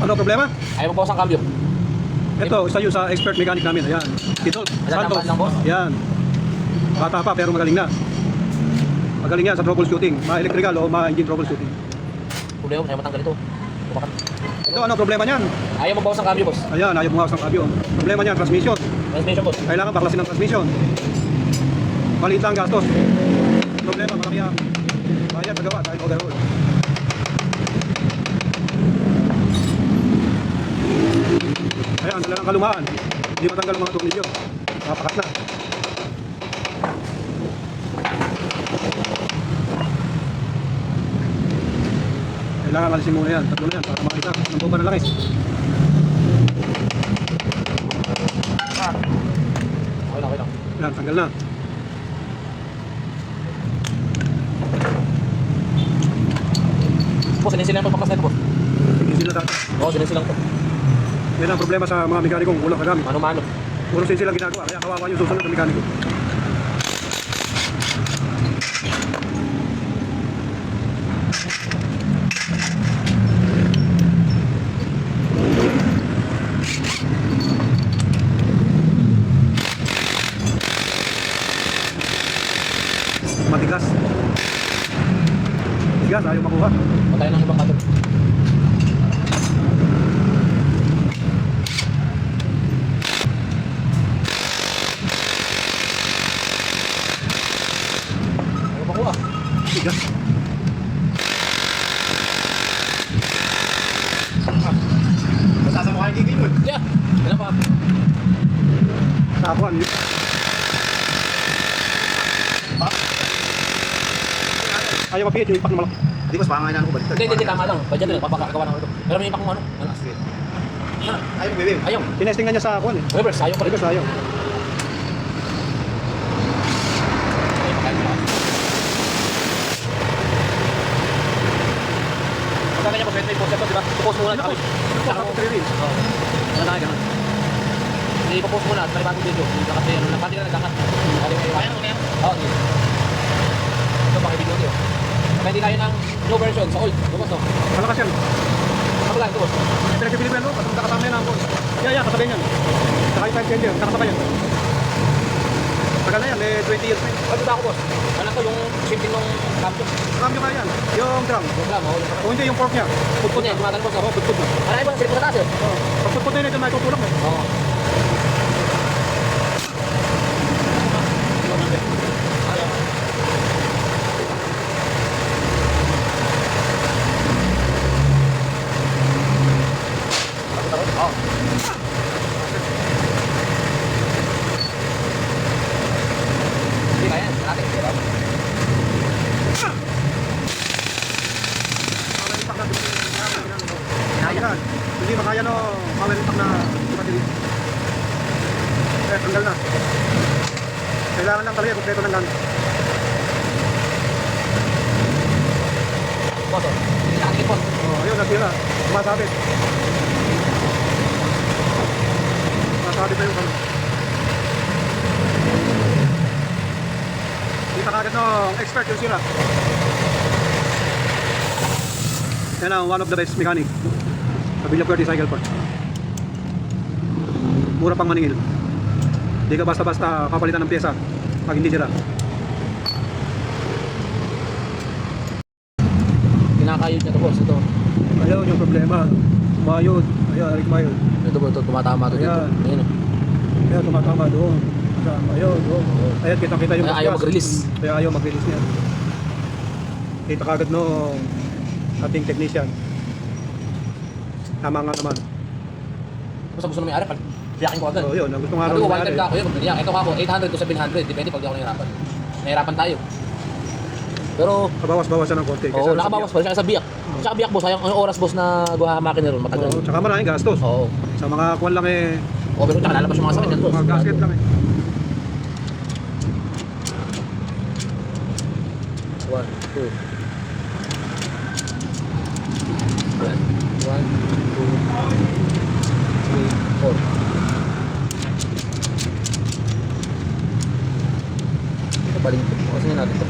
Ano problema? Ayaw magbawas ang cambio. Ito, isa yun sa expert mechanic namin. Ayan. Ito, Ayan, Santos. lang, boss? Yan. Bata pa pero magaling na. Magaling yan sa troubleshooting. Ma-electrical o ma-engine troubleshooting. Problema, ayaw matanggal ito. Bakit? Ito, ano problema niyan? Ayaw magbawas ang cambio, boss. Ayan, ayaw bumawas ng kabyo. Problema niyan, transmission. Transmission, boss. Kailangan baklasin ng transmission. Maliit lang gastos. Problema, marami ang bayad na gawa dahil overhaul. Ayan, dala ng kalumaan. Hindi matanggal ang mga tornilyo. Napakat na. Kailangan alisin muna yan. Tatlo na yan para makita ng bomba ng langis. Okay lang, okay lang. Yan, tanggal na. Boss, sinisi lang ito papas na ito, boss. Tingin sila dati. Oo, sinisi lang ito. Yan ang problema sa mga mekanikong kulang kagamit. Mano-mano. Puro sin sila ginagawa, kaya kawawa yung susunod ng mekaniko. Matigas. Matigas, ayaw makuha. Patay ng ibang kato. Ayaw makuha. Matigas. Yung gigil mo. Yeah. Kailan pa? Tapuan. Ayaw mapihit yung impact ng malaki. Hindi ko, baka nga inano ko baliktad. Hindi, hindi, tama lang. Budget lang, papakagawa ng ito. Pero may impact mo ano? Ano? Ano? Ayaw, bebe. Ayaw. Tinesting nga niya sa kuwan eh. Reverse, ayaw pa. Reverse ayaw. Pagka ganyan po, pwede may ito, mo muna sa kabit. Saka mo. Oo. Ano na ganun. Ipopost muna at may bagong video. Kasi, ano, napati na dapat. Kaya mo mo kaya? Oo, sige. Ito, baka video niyo. Pwede tayo ng new version sa old. Lumos, no? Malakas yan. Kapag lang, lumos. Pinagpipili mo yan, no? Kasama kasama yan ang boss. Yeah, yeah, kasabay yan. Saka yung time changer, nakasabay yan. Tagal na yan, eh, 20 years na. Ano ba ako, boss? Ano to, yung shifting ng cambio? Marami ka yan. Yung drum. Program, oh. yung- O hindi, yung fork niya. Putput niya, gumagano boss. Oo, putput mo. Ano ibang silip sa taas, eh? Oh. Pag pagpunta yun, ito may tutulak eh. Oo. Hindi kaya, natin. Diba? Power impact na Kaya yan. Hindi makaya no, power impact na battery. Eh, tanggal na. Kailangan lang talaga kompleto ng gamit. Boss. Hindi nakakit, boss. Oh, ayun, nasira. Sumasabit. Sumasabit na yung kami. Kita kagad no, expert yung sira. Yan ang one of the best mechanic. Sa Villa Puerto Cycle Park. Mura pang maningil. Hindi ka basta-basta kapalitan ng pyesa pag hindi sira. Kinakayod niya to, boss. Ito. Ayun yung problema. Mayod. Ayan, arik mayod. Ito po, ito. Tumatama to dito. Ayan. Ayan, oh. Kaya tumatama doon. Kasama yun. doon. Ayan, kita-kita yung Kaya ayaw mag-release. Kaya ayaw mag-release niya. Kita kagad no ating technician. Tama nga naman. Sa gusto na may ari, biyakin ko agad. So yun, ang gusto nga Sabi raw ko, ng 110 nangyari. ka ako yun. Pag ito ako, 800 to 700. Depende pag di ako nahirapan. Nahirapan tayo. Pero, Kabawas-bawas siya ng konti. oo, Kaysa- nakabawas pa rin siya sa biyak. Sa biyak, boss, sayang ang oras, boss, na guhahamakin na ron, matagal. Oo, tsaka maraming gastos. Oo. Sa mga kuwan lang eh. Oo, pero tsaka lalabas yung mga sakit yan, boss. Mga gasket lang eh. One, two. One, one, Ito paling ito. Kasi natin ito.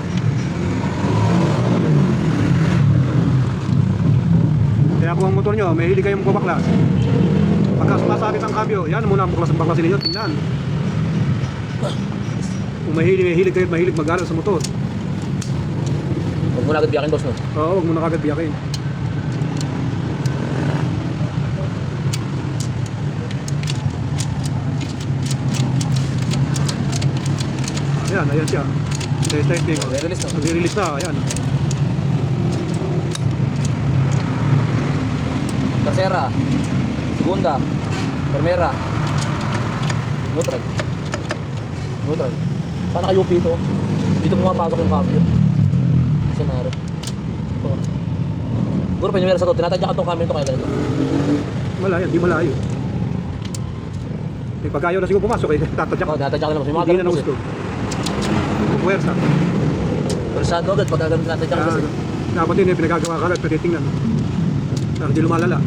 Kaya kung motor nyo, may hili kayong bubaklas. Pagka sumasabit ang kabyo, yan muna ang buklas ang baklasin ninyo, tingnan. Kung mahilig, mahilig kayo at mahilig mag-aral sa motor. Huwag mo na agad biyakin, boss, no? Oo, huwag mo na kagad biyakin. Ayan, ayan siya. Detecting. Re-release, no? Nag-release na, ayan. Tercera, segunda, primera, neutral. Neutral. Paano kayo pito? Dito pumapasok yung cambio. Sa naro. Ito. Siguro pa sa to, tinatadya ka itong cambio ito kaya ganito. Malayo, di malayo. Eh, pag ayaw na siguro pumasok, eh, tatadyak Oo, ka. tinatadya ka na Hindi na na gusto. Puwersa. Persado agad pagka ganun tinatadya ka kasi. Kaya, dapat yun, eh, pinagagawa ka agad, pwede tingnan. Para hindi lumalala.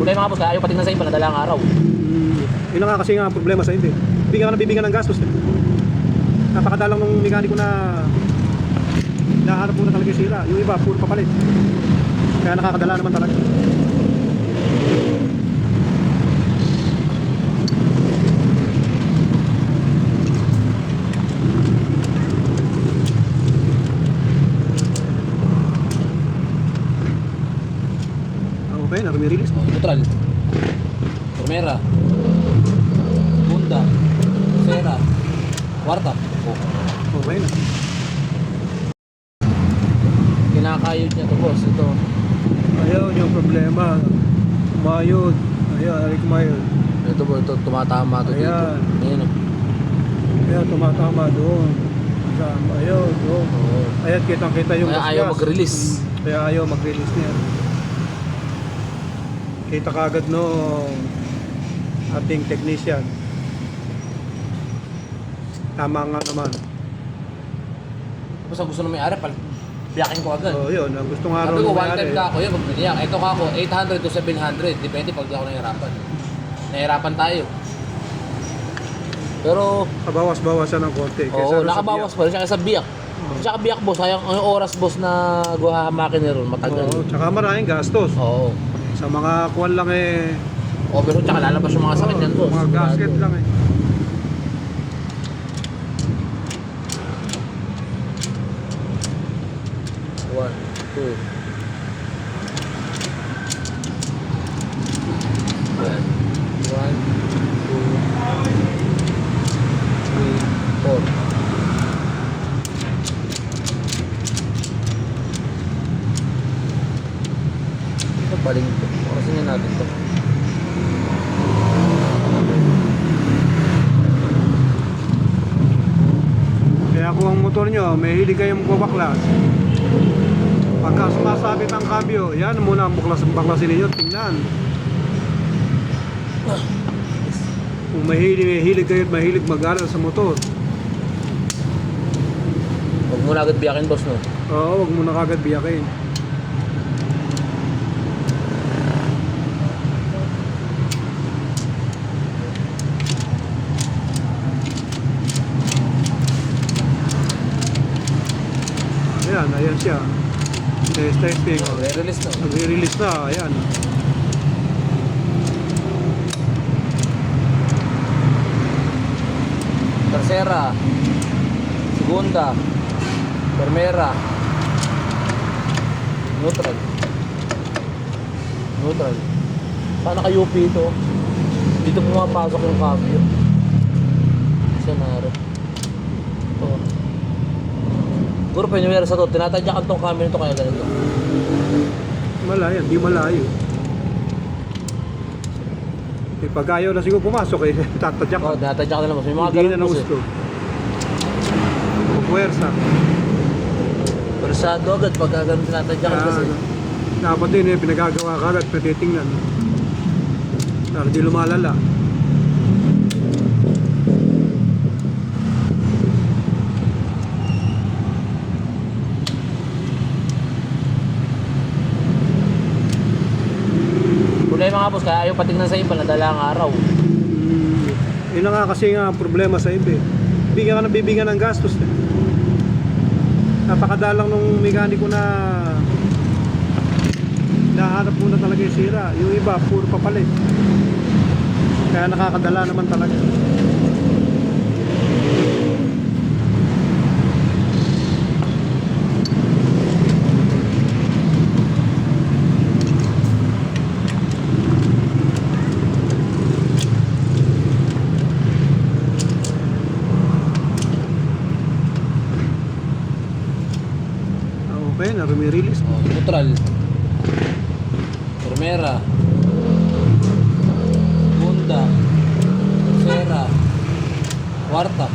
Kung tayo mga boss, ayaw patingnan sa iba, nadala ang araw. Hmm, yun na nga kasi nga problema sa hindi. Bigyan ka na bibigyan ng gastos. Eh. Napakadalang nung mekaniko na nahanap muna talaga yung sira. Yung iba, puro papalit. Kaya nakakadala naman talaga. Okay, na-release. Neutral. Primera. Segunda. Tercera. Cuarta. Oh. Okay na. Kinakayod niya to boss. Ito. Ayun yung problema. Mayod. Ayun, arik mayod. Ito po, ito tumatama to dito. Ayan. Ayan. oh. Kaya tumatama doon. Ayun, doon. Oo. Ayan, kitang-kita yung Kaya ayaw mag-release. Kaya ayaw mag-release niya. Kita kagad no ating technician. Tama nga naman. Tapos ang gusto ng may-ari, pal biyakin ko agad. So, yun. Ang gusto nga Sabi raw ko, one time ka ako yun, magbiniyak. Ito ka ako, 800 to 700. Depende pag di ako nahihirapan. Nahihirapan tayo. Pero, Kabawas-bawasan ng konti. oo, Kesa sa nakabawas pa rin siya sa biyak. Siya ka biyak, boss. Sayang ang oras, boss, na guhahamakin na ron. biyak. Matagal. Oo, tsaka maraming gastos. Oo. Sa mga kuwan lang eh. Overhood, tsaka lalabas yung mga sakit niyan, boss. Mga gasket lang eh. One, two. One, one, two, three, four. Ito paling ito. Orasin nga natin ito. Kaya kung ang motor nyo, may hili kayong bubaklas. Pagka sumasabit ang kabyo, yan muna ang buklas ang baklasin ninyo, tingnan. Kung mahilig, mahilig kayo at mahilig mag-aral sa motor, Huwag mo na agad biyakin, boss, no? oo, huwag mo na kagad biyakin. Ayan, ayan siya. Testing. Re-release, no? Nag-release na, ayan. Tercera, segunda, primera, neutral. Neutral. Paano kayo ito? Dito pumapasok yung cambio. Sa naro. Ito. Pa yung sa to, tinatadyakan tong cambio nito kaya ganito. Malayo, di malayo. Eh, pag ayaw na siguro pumasok eh, tatadyak Oo, ka. tinatadyakan na lang. May mga Hindi na ganun na boss gusto. eh. Puwersa. Persado agad pagka ganun tinatadyakan kasi. Dapat din eh, pinagagawa ka agad, pwede tingnan. Para di lumalala. Mga boss, kaya ayaw patingnan sa iba, nadala ang araw. Hmm, yun nga kasi nga problema sa iba. eh. bigyan ka na bibigyan ng gastos. Eh. Napakadalang nung mekaniko na nahanap muna talaga yung sira. Yung iba, puro papalit. Kaya nakakadala naman talaga. Na, release. Oh, neutral. Primera. Segunda. Tercera. Cuarta.